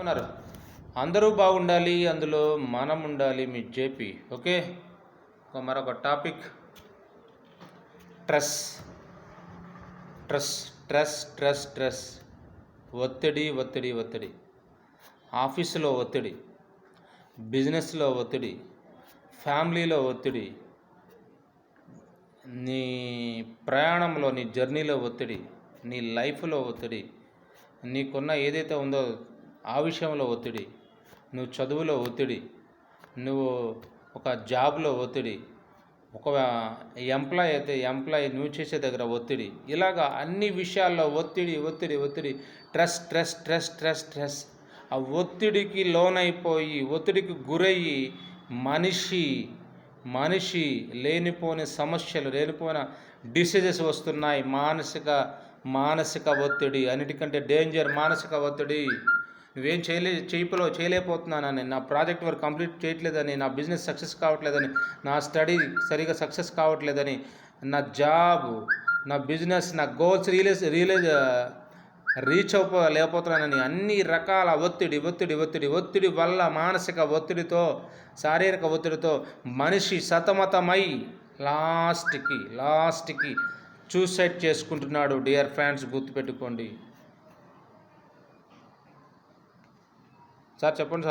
ఉన్నారు అందరూ బాగుండాలి అందులో మనం ఉండాలి మీ జేపీ. ఓకే? ఒక మరొక టాపిక్. ట్రెస్. ట్రెస్ ట్రెస్ ట్రెస్ ట్రెస్. ఒత్తిడి ఒత్తిడి ఒత్తిడి. ఆఫీసులో ఒత్తిడి. బిజినెస్లో ఒత్తిడి. ఫ్యామిలీలో ఒత్తిడి. నీ ప్రయాణంలో నీ జర్నీలో ఒత్తిడి. నీ లైఫ్లో ఒత్తిడి. నీకున్న ఏదైతే ఉందో ఆ విషయంలో ఒత్తిడి నువ్వు చదువులో ఒత్తిడి నువ్వు ఒక జాబ్లో ఒత్తిడి ఒక ఎంప్లాయ్ అయితే ఎంప్లాయ్ నువ్వు చేసే దగ్గర ఒత్తిడి ఇలాగా అన్ని విషయాల్లో ఒత్తిడి ఒత్తిడి ఒత్తిడి stress stress stress stress stress ఆ ఒత్తిడికి లోనైపోయి ఒత్తిడికి గురయ్యి మనిషి మనిషి లేనిపోని సమస్యలు లేనిపోయిన డిసీజెస్ వస్తున్నాయి. మానసిక మానసిక ఒత్తిడి అన్నిటికంటే డేంజర్ మానసిక ఒత్తిడి. నువ్వేం చేయలే చేయిలో చేయలేకపోతున్నానని నా ప్రాజెక్ట్ వర్క్ కంప్లీట్ చేయట్లేదని నా బిజినెస్ సక్సెస్ కావట్లేదని నా స్టడీ సరిగా సక్సెస్ కావట్లేదని నా జాబ్ నా బిజినెస్ నా గోల్స్ రియలైజ్ రియలైజ్ రీచ్ అయిపో లేకపోతున్నానని అన్ని రకాల ఒత్తిడి ఒత్తిడి ఒత్తిడి ఒత్తిడి వల్ల మానసిక ఒత్తిడితో శారీరక ఒత్తిడితో మనిషి సతమతమై లాస్ట్కి లాస్ట్కి సూసైడ్ చేసుకుంటున్నాడు. డియర్ ఫ్రెండ్స్ గుర్తుపెట్టుకోండి. సార్ చెప్పండి సార్.